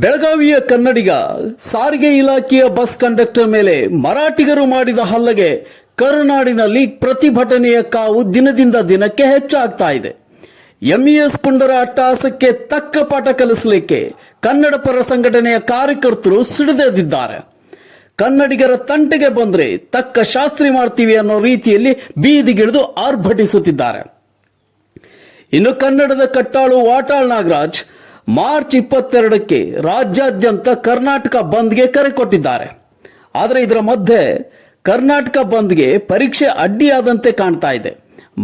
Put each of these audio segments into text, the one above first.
ಬೆಳಗಾವಿಯ ಕನ್ನಡಿಗ, ಸಾರಿಗೆ ಇಲಾಖೆಯ ಬಸ್ ಕಂಡಕ್ಟರ್ ಮೇಲೆ ಮರಾಠಿಗರು ಮಾಡಿದ ಹಲ್ಲಗೆ ಕರುನಾಡಿನಲ್ಲಿ ಪ್ರತಿಭಟನೆಯ ಕಾವು ದಿನದಿಂದ ದಿನಕ್ಕೆ ಹೆಚ್ಚಾಗ್ತಾ ಇದೆ. ಎಂಇಎಸ್ ಪುಂಡರ ಅಟ್ಟಹಾಸಕ್ಕೆ ತಕ್ಕ ಪಾಠ ಕಲಿಸಲಿಕ್ಕೆ ಕನ್ನಡ ಪರ ಸಂಘಟನೆಯ ಕಾರ್ಯಕರ್ತರು ಸಿಡಿದೆದಿದ್ದಾರೆ. ಕನ್ನಡಿಗರ ತಂಟೆಗೆ ಬಂದ್ರೆ ತಕ್ಕ ಶಾಸ್ತ್ರಿ ಮಾಡ್ತೀವಿ ಅನ್ನೋ ರೀತಿಯಲ್ಲಿ ಬೀದಿಗಿಳಿದು ಆರ್ಭಟಿಸುತ್ತಿದ್ದಾರೆ. ಇನ್ನು ಕನ್ನಡದ ಕಟ್ಟಾಳು ವಾಟಾಳ್ ನಾಗರಾಜ್ ಮಾರ್ಚ್ ಇಪ್ಪತ್ತೆರಡಕ್ಕೆ ರಾಜ್ಯಾದ್ಯಂತ ಕರ್ನಾಟಕ ಬಂದ್ಗೆ ಕರೆ ಕೊಟ್ಟಿದ್ದಾರೆ. ಆದರೆ ಇದರ ಮಧ್ಯೆ ಕರ್ನಾಟಕ ಬಂದ್ಗೆ ಪರೀಕ್ಷೆ ಅಡ್ಡಿಯಾದಂತೆ ಕಾಣ್ತಾ ಇದೆ.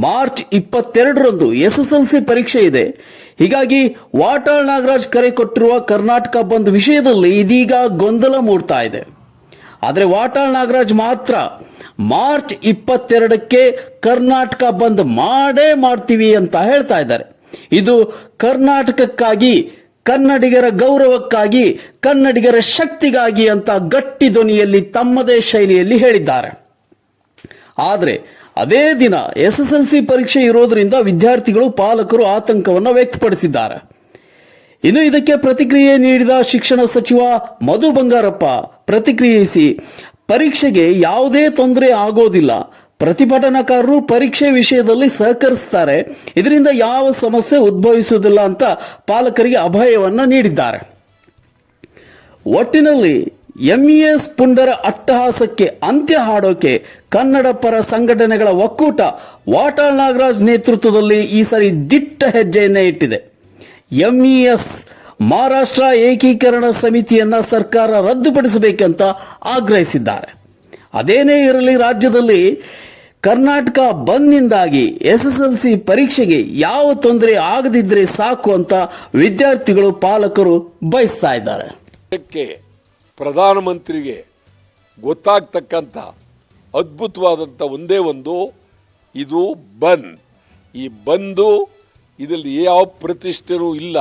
ಮಾರ್ಚ್ ಇಪ್ಪತ್ತೆರಡರಂದು ಎಸ್ ಎಸ್ ಎಲ್ ಸಿ ಪರೀಕ್ಷೆ ಇದೆ. ಹೀಗಾಗಿ ವಾಟಾಳ್ ನಾಗರಾಜ್ ಕರೆ ಕೊಟ್ಟಿರುವ ಕರ್ನಾಟಕ ಬಂದ್ ವಿಷಯದಲ್ಲಿ ಇದೀಗ ಗೊಂದಲ ಮೂಡ್ತಾ ಇದೆ. ಆದರೆ ವಾಟಾಳ್ ನಾಗರಾಜ್ ಮಾತ್ರ ಮಾರ್ಚ್ ಇಪ್ಪತ್ತೆರಡಕ್ಕೆ ಕರ್ನಾಟಕ ಬಂದ್ ಮಾಡೇ ಮಾಡ್ತೀವಿ ಅಂತ ಹೇಳ್ತಾ ಇದ್ದಾರೆ. ಇದು ಕರ್ನಾಟಕಕ್ಕಾಗಿ, ಕನ್ನಡಿಗರ ಗೌರವಕ್ಕಾಗಿ, ಕನ್ನಡಿಗರ ಶಕ್ತಿಗಾಗಿ ಅಂತ ಗಟ್ಟಿ ಧ್ವನಿಯಲ್ಲಿ ತಮ್ಮದೇ ಶೈಲಿಯಲ್ಲಿ ಹೇಳಿದ್ದಾರೆ. ಆದರೆ ಅದೇ ದಿನ ಎಸ್ ಎಸ್ ಎಲ್ ಸಿ ಪರೀಕ್ಷೆ ಇರೋದರಿಂದ ವಿದ್ಯಾರ್ಥಿಗಳು ಪಾಲಕರು ಆತಂಕವನ್ನು ವ್ಯಕ್ತಪಡಿಸಿದ್ದಾರೆ. ಇನ್ನು ಇದಕ್ಕೆ ಪ್ರತಿಕ್ರಿಯೆ ನೀಡಿದ ಶಿಕ್ಷಣ ಸಚಿವ ಮಧು ಬಂಗಾರಪ್ಪ, ಪ್ರತಿಕ್ರಿಯಿಸಿ, ಪರೀಕ್ಷೆಗೆ ಯಾವುದೇ ತೊಂದರೆ ಆಗೋದಿಲ್ಲ ಪ್ರತಿಭಟನಾಕಾರರು ಪರೀಕ್ಷೆ ವಿಷಯದಲ್ಲಿ ಸಹಕರಿಸ್ತಾರೆ. ಇದರಿಂದ ಯಾವ ಸಮಸ್ಯೆ ಉದ್ಭವಿಸುವುದಿಲ್ಲ ಅಂತ ಪಾಲಕರಿಗೆ ಅಭಯವನ್ನು ನೀಡಿದ್ದಾರೆ. ಒಟ್ಟಿನಲ್ಲಿ ಎಂಇಎಸ್ ಪುಂಡರ ಅಟ್ಟಹಾಸಕ್ಕೆ ಅಂತ್ಯ ಹಾಡೋಕೆ ಕನ್ನಡ ಪರ ಸಂಘಟನೆಗಳ ಒಕ್ಕೂಟ ವಾಟಾಳ್ ನಾಗರಾಜ್ ನೇತೃತ್ವದಲ್ಲಿ ಈ ಸಾರಿ ದಿಟ್ಟ ಹೆಜ್ಜೆಯನ್ನೇ ಇಟ್ಟಿದೆ. ಎಂಇಎಸ್ ಮಹಾರಾಷ್ಟ್ರ ಏಕೀಕರಣ ಸಮಿತಿಯನ್ನ ಸರ್ಕಾರ ರದ್ದುಪಡಿಸಬೇಕಂತ ಆಗ್ರಹಿಸಿದ್ದಾರೆ. ಅದೇನೇ ಇರಲಿ ರಾಜ್ಯದಲ್ಲಿ ಕರ್ನಾಟಕ ಬಂದ್ನಿಂದಾಗಿ ಎಸ್ ಎಸ್ ಎಲ್ ಸಿ ಪರೀಕ್ಷೆಗೆ ಯಾವ ತೊಂದರೆ ಆಗದಿದ್ರೆ ಸಾಕು ಅಂತ ವಿದ್ಯಾರ್ಥಿಗಳು ಪಾಲಕರು ಬಯಸ್ತಾ ಇದ್ದಾರೆ. ಇದಕ್ಕೆ ಪ್ರಧಾನಮಂತ್ರಿಗೆ ಗೊತ್ತಾಗ್ತಕ್ಕಂಥ ಅದ್ಭುತವಾದಂಥ ಒಂದೇ ಒಂದು, ಇದು ಬಂದ್. ಈ ಬಂದು ಇದರಲ್ಲಿ ಯಾವ ಪ್ರತಿಷ್ಠೆನೂ ಇಲ್ಲ.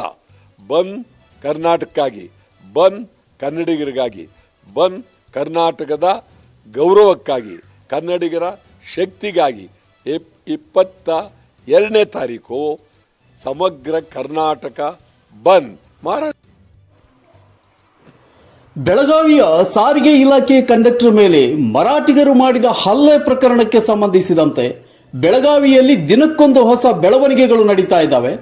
ಬಂದ್ ಕರ್ನಾಟಕಕ್ಕಾಗಿ, ಬಂದ್ ಕನ್ನಡಿಗರಿಗಾಗಿ, ಬಂದ್ ಕರ್ನಾಟಕದ ಗೌರವಕ್ಕಾಗಿ, ಕನ್ನಡಿಗರ ಶಕ್ತಿಗಾಗಿ ಇಪ್- ಇಪ್ಪತ್ತ ಎರಡನೇ ತಾರೀಕು ಸಮಗ್ರ ಕರ್ನಾಟಕ ಬಂದ್ ಮಹಾರಾಷ್ಟ್ರ ಬೆಳಗಾವಿಯ ಸಾರಿಗೆ ಇಲಾಖೆ ಕಂಡಕ್ಟರ್ ಮೇಲೆ ಮರಾಠಿಗರು ಮಾಡಿದ ಹಲ್ಲೆ ಪ್ರಕರಣಕ್ಕೆ ಸಂಬಂಧಿಸಿದಂತೆ ಬೆಳಗಾವಿಯಲ್ಲಿ ದಿನಕ್ಕೊಂದು ಹೊಸ ಬೆಳವಣಿಗೆಗಳು ನಡೀತಾ ಇದ್ದಾವೆ.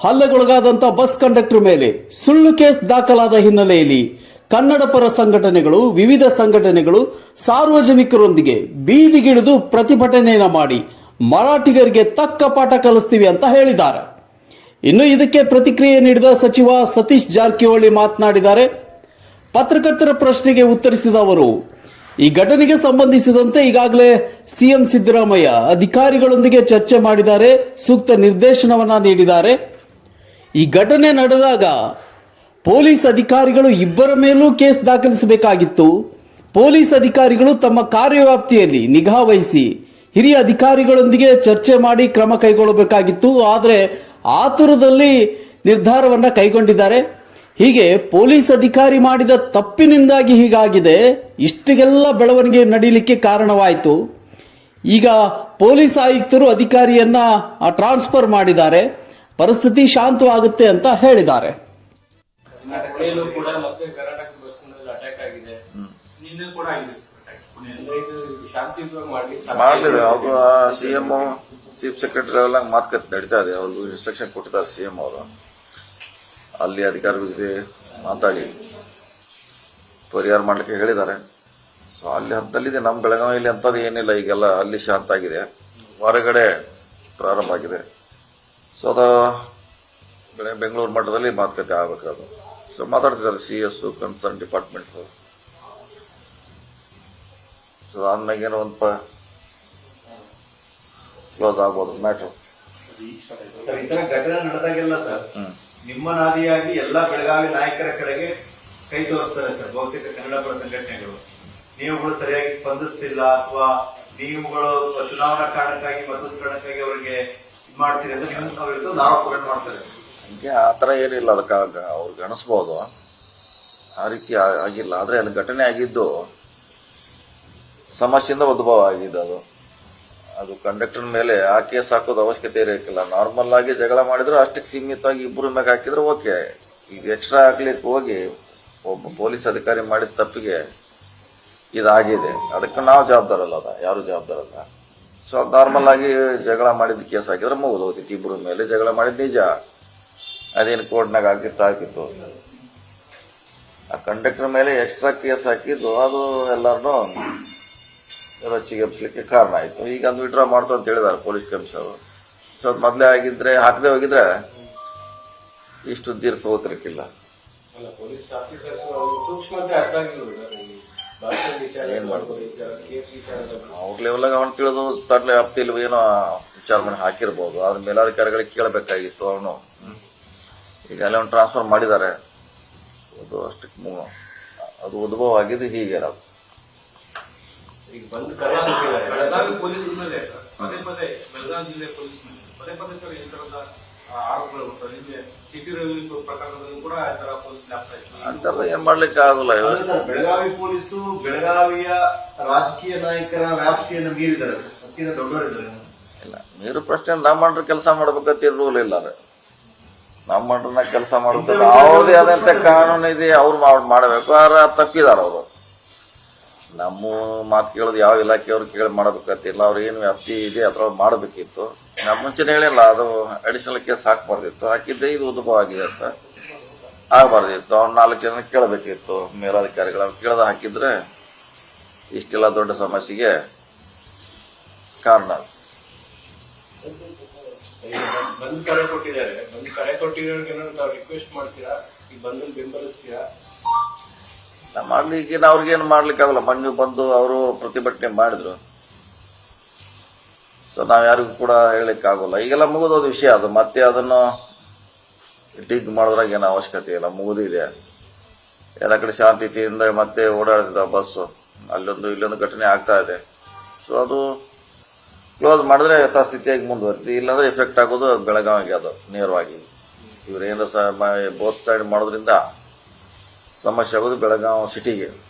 ಹಲ್ಲೆಗೊಳಗಾದಂತ ಬಸ್ ಕಂಡಕ್ಟರ್ ಮೇಲೆ ಸುಳ್ಳು ಕೇಸ್ ದಾಖಲಾದ ಹಿನ್ನೆಲೆಯಲ್ಲಿ ಕನ್ನಡ ಪರ ಸಂಘಟನೆಗಳು, ವಿವಿಧ ಸಂಘಟನೆಗಳು ಸಾರ್ವಜನಿಕರೊಂದಿಗೆ ಬೀದಿಗಿಳಿದು ಪ್ರತಿಭಟನೆಯನ್ನು ಮಾಡಿ ಮರಾಠಿಗರಿಗೆ ತಕ್ಕ ಪಾಠ ಕಲಿಸ್ತೀವಿ ಅಂತ ಹೇಳಿದ್ದಾರೆ. ಇನ್ನು ಇದಕ್ಕೆ ಪ್ರತಿಕ್ರಿಯೆ ನೀಡಿದ ಸಚಿವ ಸತೀಶ್ ಜಾರಕಿಹೊಳಿ ಮಾತನಾಡಿದ್ದಾರೆ. ಪತ್ರಕರ್ತರ ಪ್ರಶ್ನೆಗೆ ಉತ್ತರಿಸಿದ ಅವರು, ಈ ಘಟನೆಗೆ ಸಂಬಂಧಿಸಿದಂತೆ ಈಗಾಗಲೇ ಸಿಎಂ ಸಿದ್ದರಾಮಯ್ಯ ಅಧಿಕಾರಿಗಳೊಂದಿಗೆ ಚರ್ಚೆ ಮಾಡಿದ್ದಾರೆ, ಸೂಕ್ತ ನಿರ್ದೇಶನವನ್ನ ನೀಡಿದ್ದಾರೆ. ಈ ಘಟನೆ ನಡೆದಾಗ ಪೊಲೀಸ್ ಅಧಿಕಾರಿಗಳು ಇಬ್ಬರ ಮೇಲೂ ಕೇಸ್ ದಾಖಲಿಸಬೇಕಾಗಿತ್ತು. ಪೊಲೀಸ್ ಅಧಿಕಾರಿಗಳು ತಮ್ಮ ಕಾರ್ಯವ್ಯಾಪ್ತಿಯಲ್ಲಿ ನಿಗಾ ವಹಿಸಿ ಹಿರಿಯ ಅಧಿಕಾರಿಗಳೊಂದಿಗೆ ಚರ್ಚೆ ಮಾಡಿ ಕ್ರಮ ಕೈಗೊಳ್ಳಬೇಕಾಗಿತ್ತು. ಆದರೆ ಆತುರದಲ್ಲಿ ನಿರ್ಧಾರವನ್ನ ಕೈಗೊಂಡಿದ್ದಾರೆ. ಹೀಗೆ ಪೊಲೀಸ್ ಅಧಿಕಾರಿ ಮಾಡಿದ ತಪ್ಪಿನಿಂದಾಗಿ ಹೀಗಾಗಿದೆ. ಇಷ್ಟಿಗೆಲ್ಲ ಬೆಳವಣಿಗೆ ನಡೀಲಿಕ್ಕೆ ಕಾರಣವಾಯಿತು. ಈಗ ಪೊಲೀಸ್ ಆಯುಕ್ತರು ಅಧಿಕಾರಿಯನ್ನ ಟ್ರಾನ್ಸ್ಫರ್ ಮಾಡಿದ್ದಾರೆ. ಪರಿಸ್ಥಿತಿ ಶಾಂತವಾಗುತ್ತೆ ಅಂತ ಹೇಳಿದ್ದಾರೆ. ಕರ್ನಾಟಕದಲ್ಲೂ ಕೂಡ ಮತ್ತೆ ಕರ್ನಾಟಕ ಬಸ್ ಅಟ್ಯಾಕ್ ಆಗಿದೆ. ನಿನ್ನೆ ಕೂಡ ಆಗಿದೆ. ಮಾಡಲಿದೆ ಅವರು ಸಿ ಎಂ ಚೀಫ್ ಸೆಕ್ರೆಟರಿ ಅವೆಲ್ಲ ಮಾತುಕತೆ ನಡೀತಾ ಇದೆ. ಅವ್ರಿಗೂ ಇನ್ಸ್ಟ್ರಕ್ಷನ್ ಕೊಟ್ಟಿದ್ದಾರೆ ಸಿ ಎಂ ಅವರು. ಅಲ್ಲಿ ಅಧಿಕಾರಿಗಳ ಜೊತೆ ಮಾತಾಡಿ. ಪರಿಹಾರ ಮಾಡ್ಲಿಕ್ಕೆ ಹೇಳಿದ್ದಾರೆ. ಸೊ ಅಲ್ಲಿ ಹಂತಲ್ಲಿದೆ. ನಮ್ಮ ಬೆಳಗಾವಿಯಲ್ಲಿ ಅಂಥದ್ದು ಏನಿಲ್ಲ. ಈಗೆಲ್ಲ ಅಲ್ಲಿ ಶಾಂತ ಆಗಿದೆ. ಹೊರಗಡೆ ಪ್ರಾರಂಭ ಆಗಿದೆ. ಸೊ ಅದು ಬೆಂಗಳೂರು ಮಟ್ಟದಲ್ಲಿ ಮಾತುಕತೆ ಆಗಬೇಕು ಅದು ಸೊ ಮಾತಾಡ್ತಿದ್ದಾರೆ C S concern department so ಆದ್ಮೇಲೆ ಏನೋ ಒಂದು ಕ್ಲೋಸ್ ಆಗ್ಬೋದು ಮ್ಯಾಟ್ರು ಸರ್ ಈ ತರ ಘಟನೆ ನಡೆದಾಗೆಲ್ಲ ಸರ್ ನಿಮ್ಮ ನಾದಿಯಾಗಿ ಎಲ್ಲಾ ಬೆಳಗಾವಿ ನಾಯಕರ ಕಡೆಗೆ ಕೈ ತೋರಿಸ್ತಾರೆ ಸರ್ ಬಹುತೇಕ ಕನ್ನಡ ಪರ ಸಂಘಟನೆಗಳು. ನೀವುಗಳು ಸರಿಯಾಗಿ ಸ್ಪಂದಿಸ್ತಿಲ್ಲ ಅಥವಾ ನೀವುಗಳು ಚುನಾವಣಾ ಕಾರಣಕ್ಕಾಗಿ ಮತ್ತೊಂದು ಕಾರಣಕ್ಕಾಗಿ ಅವರಿಗೆ ಇದ್ ಮಾಡ್ತೀರಿ ಅಂತ ನಿಮ್ಮ ನಾವು ವಿರುದ್ಧ ಒಂದು ಆರೋಪಗಳನ್ನು ಮಾಡ್ತಾರೆ ಹಂಗೆ ಆ ಥರ ಏನಿಲ್ಲ ಆಗ ಅವ್ರಿಗೆ ಅನಿಸ್ಬೋದು. ಆ ರೀತಿ ಆಗಿಲ್ಲ. ಆದರೆ ಅಲ್ಲಿ ಘಟನೆ ಆಗಿದ್ದು ಸಮಸ್ಯೆಯಿಂದ ಉದ್ಭವ ಆಗಿದ್ದು ಅದು. ಅದು ಕಂಡಕ್ಟರ್ ಮೇಲೆ ಆ ಕೇಸ್ ಹಾಕೋದು ಅವಶ್ಯಕತೆ ಇರೋಕ್ಕಿಲ್ಲ. ನಾರ್ಮಲ್ ಆಗಿ ಜಗಳ ಮಾಡಿದ್ರು ಅಷ್ಟಕ್ಕೆ ಸೀಮಿತವಾಗಿ ಇಬ್ಬರು ಮ್ಯಾಗ ಹಾಕಿದ್ರೆ ಓಕೆ. ಈಗ ಎಕ್ಸ್ಟ್ರಾ ಹಾಕ್ಲಿಕ್ಕೆ ಹೋಗಿ ಒಬ್ಬ ಪೊಲೀಸ್ ಅಧಿಕಾರಿ ಮಾಡಿದ ತಪ್ಪಿಗೆ ಇದಾಗಿದೆ. ಅದಕ್ಕೆ ನಾವು ಜವಾಬ್ದಾರಲ್ಲ ಅದ. ಯಾರು ಜವಾಬ್ದಾರಲ್ಲ? ಸೊ ನಾರ್ಮಲ್ ಆಗಿ ಜಗಳ ಮಾಡಿದ ಕೇಸ್ ಹಾಕಿದ್ರೆ ಮುಗಿದೋಗ್ತಿತ್ತು ಇಬ್ಬರ ಮೇಲೆ ಜಗಳ ಮಾಡಿದ ನಿಜ. ಅದೇನು ಕೋರ್ಟ್ನಾಗ ಹಾಕಿತ್ತು ಹಾಕಿತ್ತು. ಆ ಕಂಡಕ್ಟರ್ ಮೇಲೆ ಎಕ್ಸ್ಟ್ರಾ ಕೇಸ್ ಹಾಕಿದ್ದು ಅದು ಎಲ್ಲರನ್ನೂ ರೊಚ್ಚಿಗೆ ಎಬ್ಸ್ಲಿಕ್ಕೆ ಕಾರಣ ಆಯಿತು. ಈಗ ಅದು ವಿಡ್ರಾ ಮಾಡ್ತು ಅಂತ ಹೇಳಿದಾರೆ ಪೊಲೀಸ್ ಕಮಿಷನರ್ ಸೊ ಅದು ಮೊದಲೇ ಆಗಿದ್ರೆ ಹಾಕದೆ ಹೋಗಿದ್ರೆ ಇಷ್ಟು ದೀರ್ಘ ಹೋಗ್ತಿರಕ್ಕಿಲ್ಲ ಮಾಡ್ಬೋದು ಅವ್ರ ಲೆವೆಲಾಗ ಅವನು ತಿಳಿದು ತಡ್ಲೆ ಹಪ್ತಿಲ್ ಏನೋ ವಿಚಾರ ಮಾಡಿ ಹಾಕಿರ್ಬೋದು. ಅದ್ರ ಮೇಲಾಧಿಕಾರಿಗಳಿಗೆ ಕೇಳಬೇಕಾಗಿತ್ತು ಅವನು ಈಗ ಅಲ್ಲೇ ಅವ್ನು ಟ್ರಾನ್ಸ್ಫರ್ ಮಾಡಿದ್ದಾರೆ. ಅದು ಅಷ್ಟಕ್ಕೆ ಮೂ ಅದು ಉದ್ಭವ ಆಗಿದ್ದು ಹೀಗೆ ನಾವು. ಈಗ ಬಂದು ಕರೆ ಹಾಕಿದ್ದಾರೆ. ಬೆಳಗಾವಿ ಪೊಲೀಸ್ ಮೇಲೆ ಪದೇ ಪದೇ ಬೆಳಗಾವಿ ಜಿಲ್ಲೆ ಪೊಲೀಸ್ ಮೇಲೆ ಪದೇ ಪದೇ ಸರ್ ಈ ತರದ ಆ, ಆರೋಪಗಳು ಬರ್ತವೆ ನಿಮಗೆ ಸಿಟಿ ರವಿ ಪ್ರಕರಣದಲ್ಲೂ ಕೂಡ ಆ ತರ ಪೊಲೀಸ್ ಲಾಪ್ತಾ ಇತ್ತು. ಅಂಥದ್ದು ಏನ್ ಮಾಡ್ಲಿಕ್ಕೆ ಆಗಲ್ಲ ಬೆಳಗಾವಿ ಪೊಲೀಸು ಬೆಳಗಾವಿಯ ರಾಜಕೀಯ ನಾಯಕರ ವ್ಯಾಪ್ತಿಯನ್ನು ಮೀರಿದ್ದಾರೆ. ಅತ್ಯಂತ ದೊಡ್ಡವರಿದ್ದಾರೆ. ಇಲ್ಲ ನೀರು ಪ್ರಶ್ನೆ ನಾ ಮಾಡ್ರೆ ಕೆಲಸ ಮಾಡ್ಬೇಕಂತ ರೂಲ್ ಇಲ್ಲ ರೀ ನಮ್ಮ ಮಂಡನ ಕೆಲಸ ಮಾಡ್ಬೇಕು ಅವ್ರದೇ ಆದಂತ ಕಾನೂನು ಇದೆ ಅವ್ರು ಮಾಡ್- ಮಾಡಬೇಕು. ಆದ್ರೆ ತಪ್ಪಿದಾರ ಅವರು. ನಮ್ಮ ಮಾತು ಕೇಳೋದು ಯಾವ ಇಲಾಖೆಯವ್ರು ಕೇಳಿ ಮಾಡ್ಬೇಕಂತಿಲ್ಲ. ಅವ್ರು ಏನು ವ್ಯಾಪ್ತಿ ಇದೆ ಅದ್ರೊಳಗೆ ಮಾಡಬೇಕಿತ್ತು. ನಮ್ಮ ಮುಂಚೆನೆ ಹೇಳಿಲ್ಲ ಅದು ಅಡಿಷನಲ್ ಕೇಸ್ ಹಾಕಬಾರ್ದಿತ್ತು. ಹಾಕಿದ್ದೆ ಇದು ಉದ್ಭವ ಆಗಿದೆ ಅಂತ ಆಗಬಾರ್ದಿತ್ತು. ಅವ್ರು ನಾಲ್ಕು ಜನ ಕೇಳಬೇಕಿತ್ತು. ಮೇಲಾಧಿಕಾರಿಗಳು ಅವ್ರು ಕೇಳದ ಹಾಕಿದ್ರೆ ಇಷ್ಟೆಲ್ಲ ದೊಡ್ಡ ಸಮಸ್ಯೆಗೆ ಕಾರಣ ಬಂದ್ ಕರೆ ಕೊಟ್ಟಿದ್ದಾರೆ. ಬಂದ್ ಕರೆ ಕೊಟ್ಟಿರೋರ್ಗೆ ತಾವು ರಿಕ್ವೆಸ್ಟ್ ಮಾಡ್ತೀರಾ? ಈ ಬಂದಲ್ಲಿ ಬೆಂಬಲಿಸ್ತೀರಾ? ನಮ್ಮ ಮಾಡ್ಲಿಕ್ಕೆ ನಾ ಅವ್ರಿಗೇನು ಮಾಡ್ಲಿಕ್ಕಾಗಲ್ಲ. ಮೊನ್ನೆ ಬಂದು ಅವರು ಪ್ರತಿಭಟನೆ ಮಾಡಿದ್ರು. ಸೊ ನಾವ್ ಯಾರಿಗೂ ಕೂಡ ಹೇಳಲಿಕ್ಕಾಗಲ್ಲ. ಈಗೆಲ್ಲ ಮುಗಿದೋದ ವಿಷಯ ಅದು. ಮತ್ತೆ ಅದನ್ನು ಡಿಗ್ ಮಾಡೋದ್ರಾಗ ಏನು ಅವಶ್ಯಕತೆ ಇಲ್ಲ. ಮುಗಿದಿದೆ. ಎಲ್ಲ ಕಡೆ ಶಾಂತಿಯಿಂದ ಮತ್ತೆ ಓಡಾಡ್ತಿದ್ದ ಬಸ್ಸು. ಅಲ್ಲೊಂದು ಇಲ್ಲೊಂದು ಘಟನೆ ಆಗ್ತಾ ಇದೆ. ಸೊ ಅದು ಕ್ಲೋಸ್ ಮಾಡಿದ್ರೆ ಯಥಾಸ್ಥಿತಿಯಾಗಿ ಮುಂದುವರಿತು. ಇಲ್ಲಾಂದ್ರೆ ಎಫೆಕ್ಟ್ ಆಗೋದು ಬೆಳಗಾವಿಗೆ ಅದು, ನೇರವಾಗಿ. ಇವ್ರೇನು ಸಹ ಬೋತ್ ಸೈಡ್ ಮಾಡೋದ್ರಿಂದ ಸಮಸ್ಯೆ ಆಗೋದು ಬೆಳಗಾವಿ ಸಿಟಿಗೆ